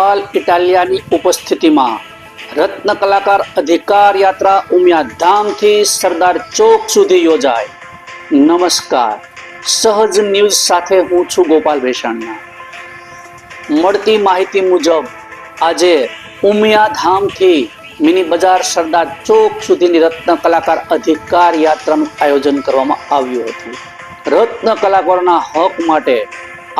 ગોપાલ ઇટાલિયાની ઉપસ્થિતિમાં રત્ન કલાકાર અધિકાર યાત્રા ઉમિયા ધામથી સરદાર ચોક સુધી યોજાય. નમસ્કાર. સહજ ન્યૂઝ સાથે હું છું ગોપાલ ભેષણના મળતી માહિતી મુજબ, આજે ઉમિયા ધામથી મિની બજાર સરદાર ચોક સુધીની રત્ન કલાકાર અધિકાર યાત્રાનું આયોજન કરવામાં આવ્યું હતું. રત્ન કલાકારોના હક માટે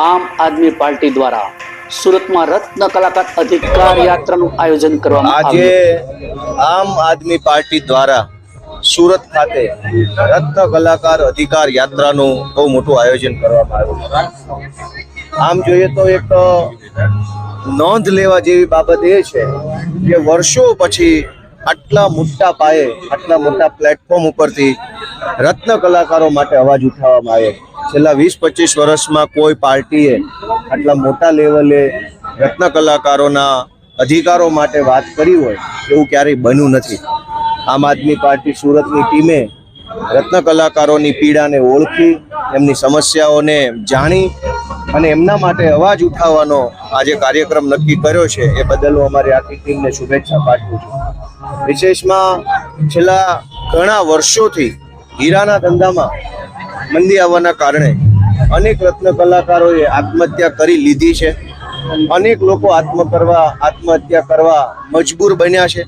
આમ આદમી પાર્ટી દ્વારા સુરતમાં રત્ન કલાકાર અધિકાર યાત્રાનું આયોજન કરવામાં આજે આમ આદમી પાર્ટી દ્વારા સુરત ખાતે રત્ન કલાકાર અધિકાર યાત્રાનું બહુ મોટું આયોજન કરવામાં આવ્યું. આમ જોઈએ તો એક નોંધ લેવા જેવી બાબત એ છે કે વર્ષો પછી આટલા મોટા પાયે આટલા મોટા પ્લેટફોર્મ ઉપરથી રત્ન કલાકારો માટે અવાજ ઉઠાવવામાં આવ્યો. છેલ્લા વીસ, પચીસ વર્ષમાં કોઈ પાર્ટીએ આટલા મોટા લેવલે રત્ન કલાકારોના અધિકારો માટે વાત કરી હોય, એવું ક્યારેય બન્યું નથી. આમ આદમી પાર્ટી સુરતની ટીમે રત્ન કલાકારોની પીડાને ઓળખી, એમની સમસ્યાઓને જાણી અને એમના માટે અવાજ ઉઠાવવાનો આજે કાર્યક્રમ નક્કી કર્યો છે, એ બદલ હું અમારી આખી ટીમને શુભેચ્છા પાઠવું છું. વિશેષમાં છેલ્લા ઘણા વર્ષોથી હીરાના ધંધામાં મંદી આવવાના કારણે અનેક રત્ન કલાકારોએ આત્મહત્યા કરી લીધી છે. અનેક લોકો આત્મ કરવા આત્મહત્યા કરવા મજબૂર બન્યા છે.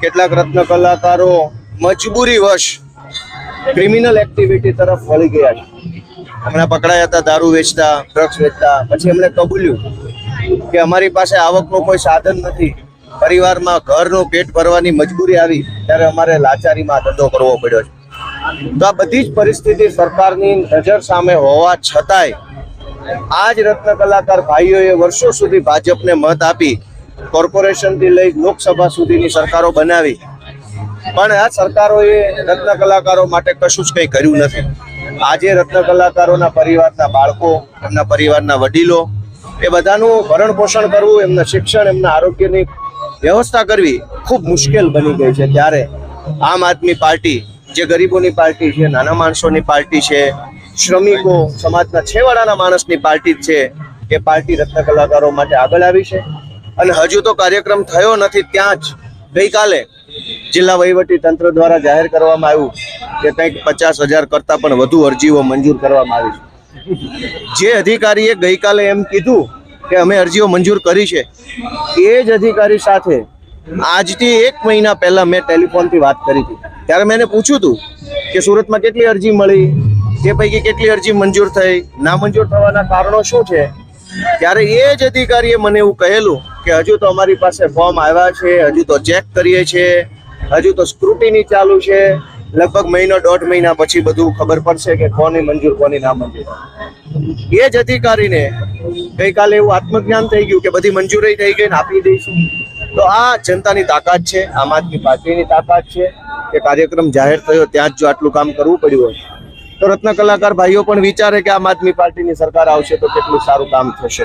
કેટલાક રત્ન કલાકારો મજબૂરી વશ ક્રિમિનલ એક્ટિવિટી તરફ વળી ગયા છે. હમણાં પકડાયા હતા, દારૂ વેચતા ડ્રગ્સ વેચતા, પછી એમણે કબૂલ્યું કે અમારી પાસે આવકનું કોઈ સાધન નથી. પરિવારમાં ઘરનું પેટ ભરવાની મજબૂરી આવી, ત્યારે અમારે લાચારીમાં ધંધો કરવો પડ્યો છે. તો આ બધી જ પરિસ્થિતિ સરકારની નજર સામે હોવા છતાંય આ જ રત્ન કલાકાર ભાઈઓએ વર્ષો સુધી ભાજપને મત આપી કોર્પોરેશનથી લઈ લોકસભા સુધીની સરકારો બનાવી. પણ આ સરકારોએ રત્ન કલાકારો માટે કશું જ કંઈ કર્યું નથી. આજે રત્ન કલાકારોના પરિવારના બાળકો, એમના પરિવારના વડીલો, એ બધાનું ભરણ પોષણ કરવું, એમના શિક્ષણ, એમના આરોગ્યની વ્યવસ્થા કરવી ખૂબ મુશ્કેલ બની ગઈ છે. ત્યારે આમ આદમી પાર્ટી જે ગરીબોની પાર્ટી છે, નાના માણસોની પાર્ટી છે, શ્રમિકો, સમાજના છેવાડાના માણસની પાર્ટી છે, એ પાર્ટી રત્ન કલાકારો માટે આગળ આવી છે. અને હજુ તો કાર્યક્રમ થયો નથી, ત્યાં જ ગઈકાલે જિલ્લા વહીવટી તંત્ર દ્વારા જાહેર કરવામાં આવ્યું કે કંઈક પચાસ હજાર કરતા પણ વધુ અરજીઓ મંજૂર કરવામાં આવી છે. જે અધિકારીએ ગઈકાલે એમ કીધું કે અમે અરજીઓ મંજૂર કરી છે, એ જ અધિકારી સાથે આજથી એક મહિના પહેલા મેં ટેલિફોનથી વાત કરી હતી. ત્યારે મેં પૂછ્યું હતું કે સુરતમાં કેટલી અરજી મળી? તે પૈકી કેટલી અરજી મંજૂર થઈ? ના મંજૂર થવાના કારણો શું છે? ત્યારે એ જ અધિકારીએ મને એવું કહેલું કે હજુ તો અમારી પાસે ફોર્મ આવ્યા છે, હજુ તો ચેક કરીએ છીએ, હજુ તો સ્ક્રુટીની ચાલુ છે. લગભગ મહિનો દોઢ મહિના પછી બધું ખબર પડશે કે કોની મંજૂર, કોની ના મંજૂર. એ જ અધિકારીને ગઈકાલે એવું આત્મજ્ઞાન થઈ ગયું કે બધી મંજૂરી થઈ ગઈ ને આપી દઈશું. તો આ જનતાની તાકાત છે, આમ આદમી પાર્ટીની તાકાત છે કે કાર્યક્રમ જાહેર થયો ત્યાં જ જો આટલું કામ કરવું પડ્યું હોય. તો રત્ન કલાકાર ભાઈઓ પણ વિચારે કે આમ આદમી પાર્ટીની સરકાર આવશે તો કેટલું સારું કામ થશે.